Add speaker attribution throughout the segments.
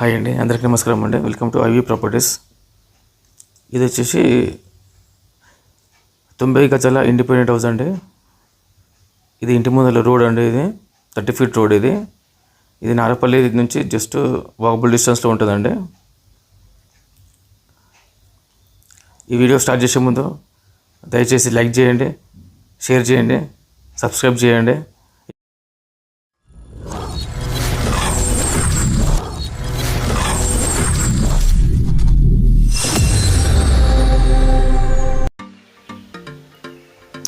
Speaker 1: Hi అండి అందరికీ నమస్కారం అండి. వెల్కమ్ టు ఐవీ ప్రాపర్టీస్ ఇది వచ్చేసి తొంభై గజాల ఇండిపెండెంట్ హౌస్ అండి. ఇది ఇంటి ముందర రోడ్ అండి ఇది థర్టీ ఫీట్ రోడ్ ఇది. ఇది నారపల్లి నుంచి జస్ట్ వాకబుల్ డిస్టెన్స్లో ఉంటుందండి. ఈ వీడియో స్టార్ట్ చేసే ముందు దయచేసి లైక్ చేయండి షేర్ చేయండి సబ్స్క్రైబ్ చేయండి.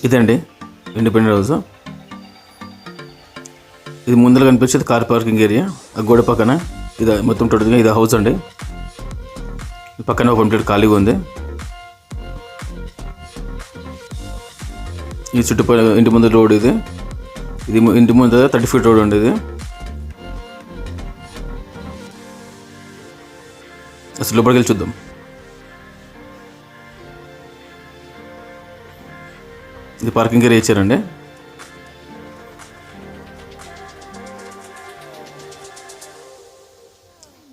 Speaker 1: ఇదండి ఇండిపెండెంట్ హౌస్ ఇది ముందర కనిపించేది కార్ పార్కింగ్ ఏరియా ఆ గోడ పక్కన ఇది మొత్తం టోటల్గా ఇది హౌస్ అండి. పక్కన ఒక కంప్లీట్ ఖాళీగా ఉంది. ఈ చుట్టుపక్కల ఇంటి ముందు రోడ్ ఇది. ఇది ఇంటి ముందు థర్టీ ఫీట్ రోడ్ అండి ఇది. అసలు లోపలికి వెళ్ళి చూద్దాం. ఇది పార్కింగ్ ఏరియా ఇచ్చారండి.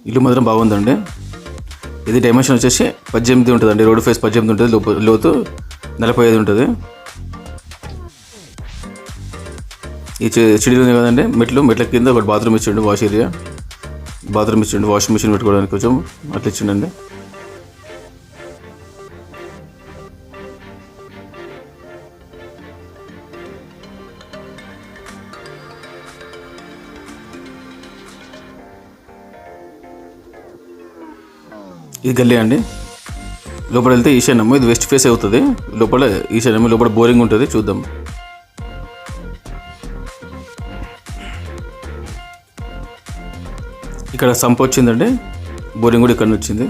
Speaker 1: ఇల్లు మాత్రం బాగుందండి. ఇది డైమెన్షన్ వచ్చేసి పద్దెనిమిది ఉంటుందండి. రోడ్ ఫేస్ పద్దెనిమిది ఉంటుంది. లోతు నలభై ఐదు ఉంటుంది. ఈ చి- చిడి ఉంది కదండి. మెట్లు మెట్ల కింద ఒకటి బాత్రూమ్ ఇచ్చిండు వాష్ ఏరియా. బాత్రూమ్ ఇచ్చిండు వాషింగ్ మిషన్ పెట్టుకోవడానికి కొంచెం అట్లా ఇచ్చిండండి. ఇది గల్లీ అండి. లోపల వెళ్తే ఈశాన్యము ఇది వెస్ట్ ఫేస్ అవుతుంది. లోపల ఈశాన్యము లోపల బోరింగ్ ఉంటుంది. చూద్దాం. ఇక్కడ సంప్ వచ్చిందండి. బోరింగ్ కూడా ఇక్కడ వచ్చింది.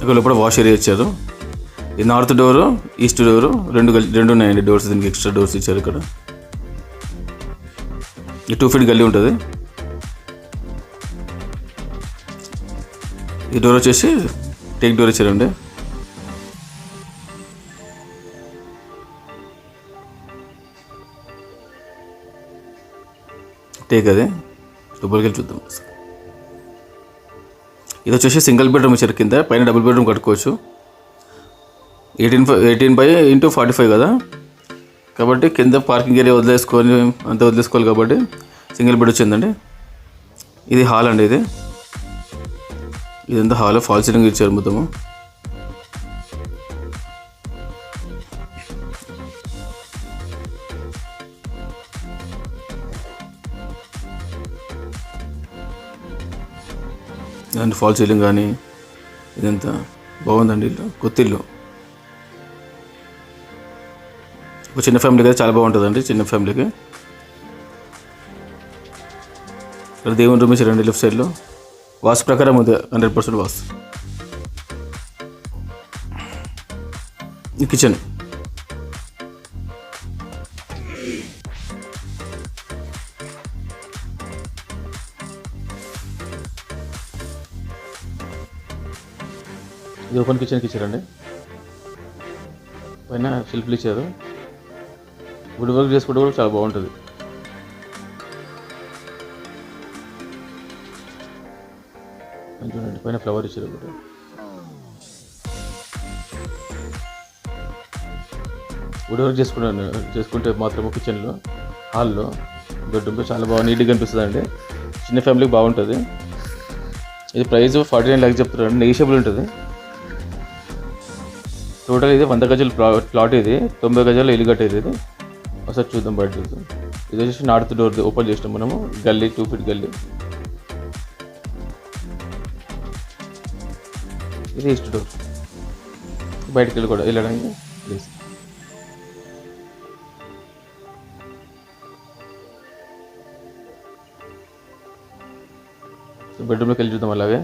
Speaker 1: ఇక్కడ లోపల వాష్ ఏరియా ఇచ్చారు. ఈ నార్త్ డోరు ఈస్ట్ డోరు రెండు రెండు ఉన్నాయండి డోర్స్. దీనికి ఎక్స్ట్రా డోర్స్ ఇచ్చారు ఇక్కడ. ఈ టూ ఫీట్ గల్లీ ఉంటుంది. ఈ డోర్ వచ్చేసి టేక్ డోర్ ఇచ్చారండి. టేక్ అదే. లోపలికి వెళ్ళి చూద్దాం. ఇది వచ్చేసి సింగిల్ బెడ్రూమ్ ఇచ్చారు కింద. పైన డబుల్ బెడ్రూమ్ కట్టుకోవచ్చు. Eighteen five eighteen by into forty five కదా. కాబట్టి కింద పార్కింగ్ ఏరియా వదిలేసుకొని అంత వదిలేసుకోవాలి కాబట్టి సింగిల్ బెడ్ వచ్చిందండి. ఇది హాల్ అండి ఇది. ఇదంతా హాల్ ఫాల్ సీలింగ్ ఇచ్చారు మొత్తము. దాని ఫాల్ సీలింగ్ కానీ ఇదంతా బాగుందండి ఇల్లు కొత్త ఇల్లు. ఒక చిన్న ఫ్యామిలీకి అయితే చాలా బాగుంటుందండి చిన్న ఫ్యామిలీకి ఇక్కడ దేవుని రూమ్ ఇచ్చారండి లెఫ్ట్ సైడ్లో. వాస్ ప్రకారం ఉంది హండ్రెడ్ పర్సెంట్ వాస్. కిచెన్. ఇది ఓపెన్ కిచెన్కి ఇచ్చారండి పైన షెల్ఫ్లు ఇచ్చారు. వుడ్ వర్క్ చేసుకుంటే కూడా చాలా బాగుంటుంది. చూడండి. పైన ఫ్లవర్ ఇచ్చారు ఒకటి. వుడ్ వర్క్ చేసుకుంటాను చేసుకుంటే మాత్రమే కిచెన్లో హాల్లో బెడ్రూమ్లో చాలా బాగా నీట్గా కనిపిస్తుంది అండి చిన్న ఫ్యామిలీకి బాగుంటుంది. ఇది ప్రైస్ ఫార్టీ నైన్ ల్యాక్స్ చెప్తున్నారు నెగిషియబుల్ ఉంటుంది. టోటల్ ఇది వంద గజాల ప్లా ప్లాట్ ఇది. తొంభై గజాల ఇల్లు కట్టేది ఇది. ఒకసారి చూద్దాం బయట చూద్దాం ఇది వచ్చేసి నార్త్ డోర్ ఓపెన్ చేసినాం మనము. గల్లీ టూ ఫీట్ గల్లీ. ఇది ఈస్ట్ డోర్ బయటికి వెళ్ళి కూడా వెళ్ళడానికి ప్లీజ్ సో బెడ్రూమ్లోకి వెళ్ళి చూద్దాం అలాగే.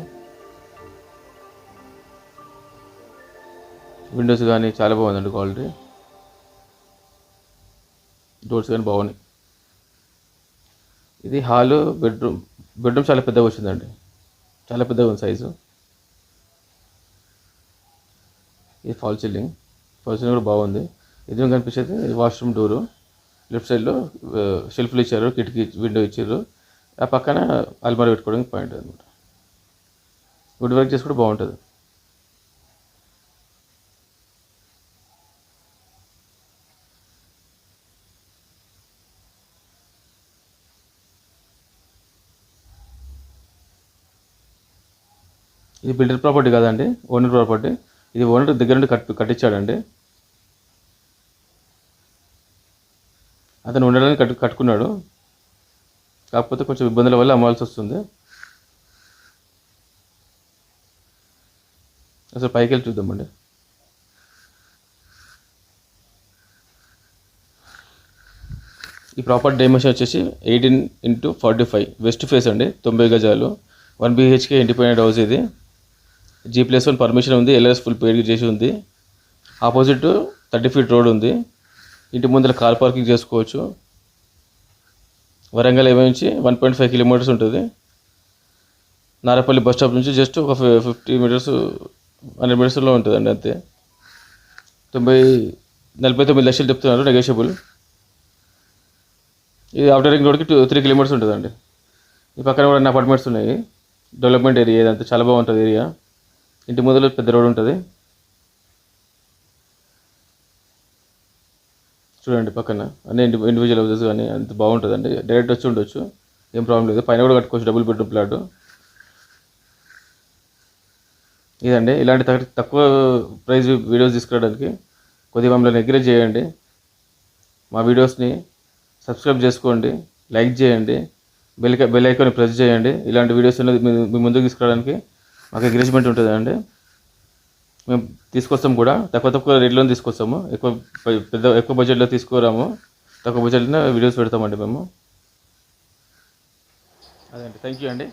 Speaker 1: విండోస్ కానీ చాలా బాగుందండి క్వాలిటీ డోర్స్ కానీ బాగున్నాయి. ఇది హాలు బెడ్రూమ్ బెడ్రూమ్ చాలా పెద్దగా వచ్చిందండి. చాలా పెద్దగా ఉంది సైజు ఇది ఫాల్ సీలింగ్. ఫాల్ సీలింగ్ కూడా బాగుంది. ఇది కనిపించేది? Washroom door. లెఫ్ట్ సైడ్లో షెల్ఫ్లు ఇచ్చారు కిటికీ విండో ఇచ్చారు. ఆ పక్కన అల్మారీ పెట్టుకోవడానికి పాయింట్ అనమాట వుడ్ వర్క్ చేసి కూడా బాగుంటుంది. ఇది బిల్డర్ ప్రాపర్టీ కాదండి ఓనర్ ప్రాపర్టీ. ఇది ఓనర్ దగ్గర నుండి కట్టు కట్టించాడండి. అతను ఉండడానికి కట్టు కట్టుకున్నాడు. కాకపోతే కొంచెం ఇబ్బందుల వల్ల అమ్మాల్సి వస్తుంది. అసలు పైకి వెళ్ళి చూద్దామండి. ఈ ప్రాపర్ డైమెన్షన్ వచ్చేసి eighteen into forty five. West face అండి. తొంభై గజాలు. వన్ బీహెచ్కే ఇండిపెండెంట్ హౌస్ ఇది. జీ ప్లస్ వన్ పర్మిషన్ ఉంది ఎల్ఎస్ ఫుల్ పేరు చేసి ఉంది. ఆపోజిట్ థర్టీ ఫీట్ రోడ్ ఉంది. ఇంటి ముందర కార్ పార్కింగ్ చేసుకోవచ్చు. వరంగల్ ఏమై నుంచి వన్ పాయింట్ ఫైవ్ కిలోమీటర్స్ ఉంటుంది. నారపల్లి బస్ స్టాప్ నుంచి జస్ట్ ఒక ఫిఫ్టీ మీటర్స్ హండ్రెడ్ మీటర్స్లో ఉంటుందండి అంతే. తొంభై నలభై తొమ్మిది లక్షలు చెప్తున్నారు నెగోషియబుల్ ఇది ఆఫ్టర్ రింగ్ రోడ్కి టూ త్రీ కిలోమీటర్స్ ఉంటుందండి. ఈ పక్కన కూడా అపార్ట్మెంట్స్ ఉన్నాయి. డెవలప్మెంట్ ఏరియా ఇదంతా చాలా బాగుంటుంది ఏరియా ఇంటి ముందర పెద్ద రోడ్ ఉంటుంది. చూడండి పక్కన. అన్ని ఇండి ఇండివిజువల్ హౌసెస్ కానీ అంత బాగుంటుందండి. డైరెక్ట్ వచ్చి ఉండొచ్చు. ఏం ప్రాబ్లం లేదు. పైన కూడా కట్టుకోవచ్చు. డబుల్ బెడ్రూమ్ ప్లాట్ ఇదండి. ఇలాంటి తక్కువ ప్రైస్ వీడియోస్ తీసుకురావడానికి కొద్దిగా మమ్మల్ని ఎంకరేజ్ చేయండి. మా వీడియోస్ని సబ్స్క్రైబ్ చేసుకోండి. లైక్ చేయండి. బెల్ బెల్ ఐకాన్ ప్రెస్ చేయండి. ఇలాంటి వీడియోస్ అనేది మీ మీ ముందుకు తీసుకురావడానికి మాకు ఎంకరేజ్మెంట్ ఉంటుందండి. మేము తీసుకొస్తాం కూడా. తక్కువ తక్కువ రేట్లో తీసుకొస్తాము. ఎక్కువ పెద్ద ఎక్కువ బడ్జెట్లో తీసుకురాము. తక్కువ బడ్జెట్లో వీడియోస్ పెడతామండి మేము. అదే అండి. థ్యాంక్ యూ అండి.